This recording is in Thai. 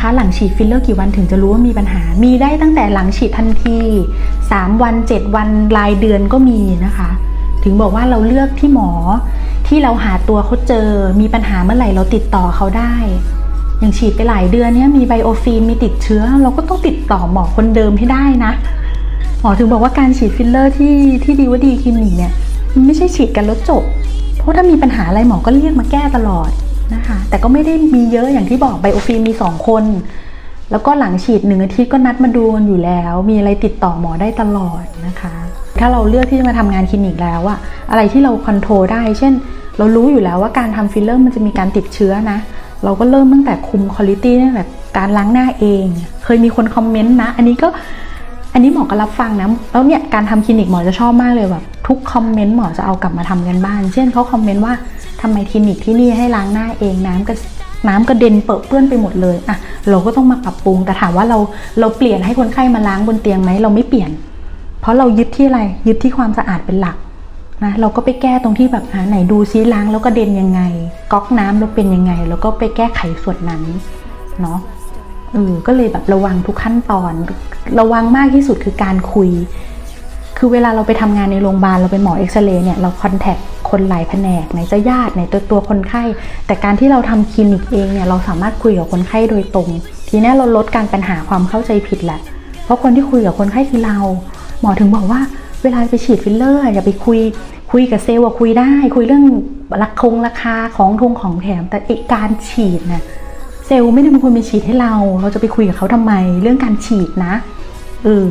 คะหลังฉีดฟิลเลอร์กี่วันถึงจะรู้ว่ามีปัญหา มีได้ตั้งแต่หลังฉีดทันที 3 วัน 7 วันรายเดือนก็มีนะคะ ถึงบอกว่าเราเลือกที่หมอที่เราหาตัวเขาเจอ มีปัญหาเมื่อไหร่เราติดต่อเขาได้ อย่างฉีดไปหลายเดือนเนี้ยมีไบโอฟิล์มมีติดเชื้อ เราก็ต้องติดต่อหมอคนเดิมให้ได้นะหมอถึงบอกว่าการฉีดฟิลเลอร์ที่ที่ดีว่าดีคลินิกเนี่ยมันไม่ใช่ฉีดกันแล้วจบ เพราะถ้ามีปัญหาอะไรหมอก็เรียกมาแก้ตลอด นะคะ แต่ก็ไม่ได้มีเยอะอย่างที่บอกไบโอฟิล์มมี 2 คน แล้วก็หลังฉีดหนึ่งอาทิตย์ก็นัดมาดูกันอยู่แล้ว มีอะไรติดต่อหมอได้ตลอดนะคะ ถ้าเราเลือกที่จะมาทำงานคลินิกแล้วอะอะไรที่เราคอนโทรลได้ เช่น เรารู้อยู่แล้วว่าการทำฟิลเลอร์มันจะมีการติดเชื้อนะ เราก็เริ่มตั้งแต่คุมคุณภาพตั้งแต่การล้างหน้าเอง เคยมีคนคอมเมนต์นะ อันนี้ก็อันนี้หมอก็รับฟังนะ แล้วเนี่ยการทำคลินิกหมอจะชอบมากเลยแบบทุกคอมเมนต์หมอจะเอากลับมาทำกันบ้าน เช่นเขาคอมเมนต์ว่า ทำไมคลินิกที่นี่ให้ล้างหน้าเองน้ำก็น้ำกระเด็นเปรอะเปื้อนไปหมดเลยอะเราก็ต้องมาปรับปรุง แต่ถามว่าเราเราเปลี่ยนให้คนไข้มาล้างบนเตียงไหมเราไม่เปลี่ยน เพราะเรายึดที่อะไรยึดที่ความสะอาดเป็นหลักนะเราก็ไปแก้ตรงที่แบบอ่าไหนดูซิล้างแล้วกระเด็นยังไง ก๊อกน้ำเราเป็นยังไง แล้วก็ไปแก้ไขส่วนนั้นเนาะเออก็เลยแบบระวังทุกขั้นตอน ระวังมากที่สุดคือการคุย คือเวลาเราไปทำงานในโรงพยาบาลเราเป็นหมอเอ็กซเรย์เนี่ยเราคอนแทค คนหลายแผนกไหนจะญาติไหนตัวตัวคนไข้ แต่การที่เราทำคลินิกเองเนี่ยเราสามารถคุยกับคนไข้โดยตรง ทีนี้เราลดการปัญหาความเข้าใจผิดแหละ เพราะคนที่คุยกับคนไข้คือเรา หมอถึงบอกว่าเวลาไปฉีดฟิลเลอร์อย่าไปคุยคุยกับเซลล์คุยได้ คุยเรื่องราคงราคาของทงของแถมแต่อกการฉีดน่ะเซลล์ไม่ได้เป็นคนไปฉีดให้เรา เราจะไปคุยกับเขาทำไม เรื่องการฉีดนะเออ